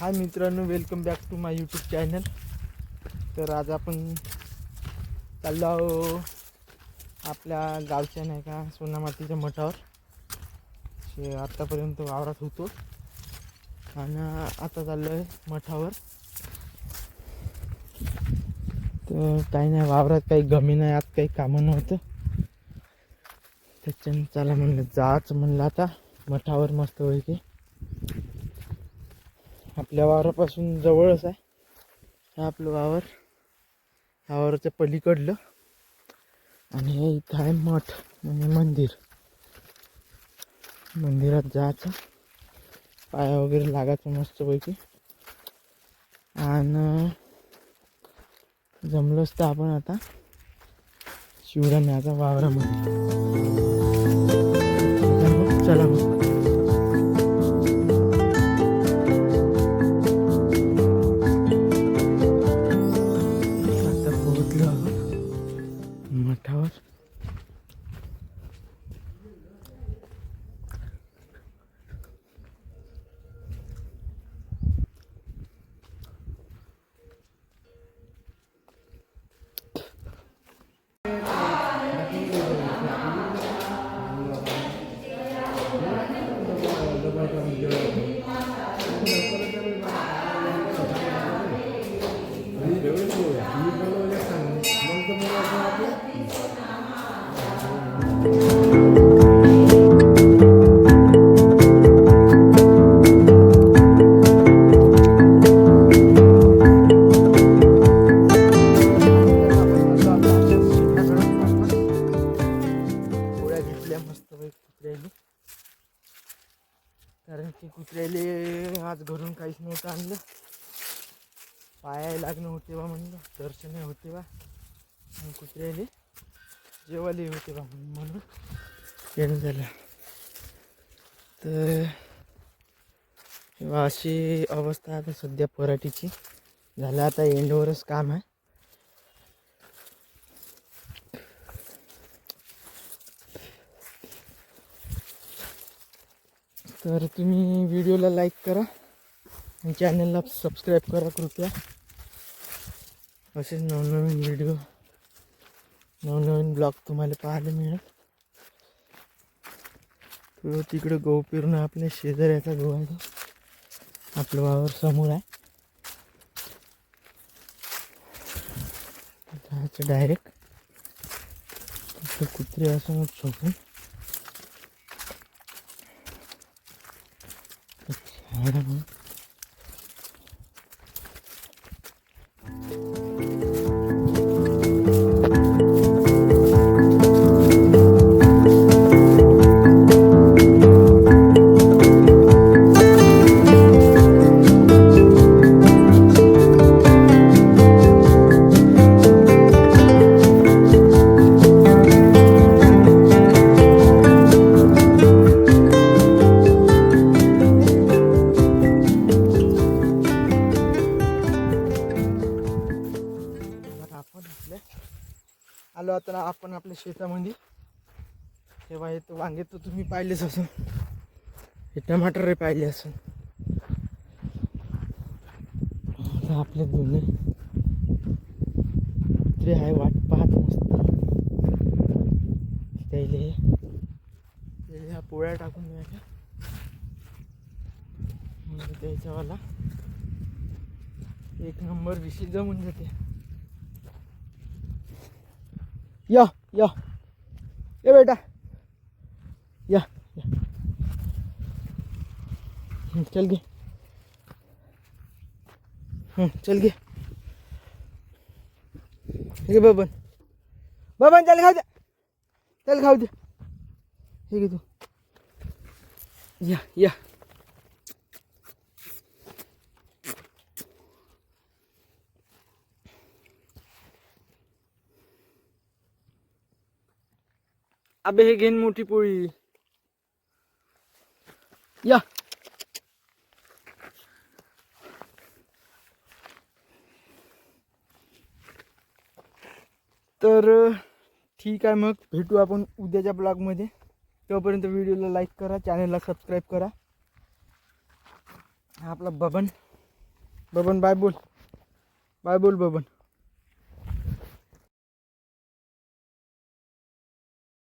हाय मित्रांनो welcome back to my YouTube channel तर आज आपण चाललो आहो आपल्या गावच्या नाही का सोनामातीच्या मठावर. आत्तापर्यंत वावरात होतो. आणि आता चाललो आहे मठावर. तर काही नाही वावरात काही गमी नाही आत काही कामं नव्हतं. त्याच्यानं चला म्हणलं जाच म्हणलं आता. मठावर मस्त पैकी. आपल्या वावरापासून जवळच आहे. हे आपलं वावर. वावराच्या पलीकडलं. आणि हे इथं आहे मठ म्हणजे मंदिर. मंदिरात जायचं. पाया वगैरे लागायचं मस्तपैकी आणि जमलंच तर आपण आता शिवडा न्यायचा वावरामध्ये. चला मग. पोळ्या आज घरून काहीच नव्हतं आणलं. पाया लागणं होते बा म्हणलं दर्शन होते बा. मग कुत्र्याले जेवायला होते बा म्हणून येणं झालं. तर अशी अवस्था आता सध्या पराठीची. झालं आता एंडवरच काम आहे. तर तुम्ही व्हिडिओला लाईक करा. आणि चॅनलला सबस्क्राईब करा कृपया. असेच नवनवीन व्हिडिओ नवनवीन ब्लॉग तुम्हाला पाहायला मिळेल. तो तिकडे गहू पेरून आपल्या शेजाऱ्याचा गहू आहे आपलं वावर समोर आहे. जायचं डायरेक्ट तिथं कुत्रे असं झोपून. मॅडम आलो आता आपण आपल्या शेतामध्ये. तेव्हा हे तर वांगे तर तुम्ही पाहिलेच असं हे टमाटर पाहिले असून. आपले दोन्ही कुत्रे आहे वाट पाहत मस्त. त्याले ह्या पोळ्या टाकून द्यायच्या म्हणजे त्याच्यावाला एक नंबर विशी जमून जाते या या. ये बेटा. या या. चल घे चल घे हे बबन. बबन चल खाऊ दे. चल खाऊ दे. हे घे तू. या या. अबे हे घेन मोठी पोळी. या. तर ठीक आहे मग. भेटू आपण उद्याच्या ब्लॉगमध्ये. तोपर्यंत व्हिडिओला लाईक करा चॅनलला सबस्क्राईब करा. आपला बबन. बबन बाय बोल. बाय बोल बबन.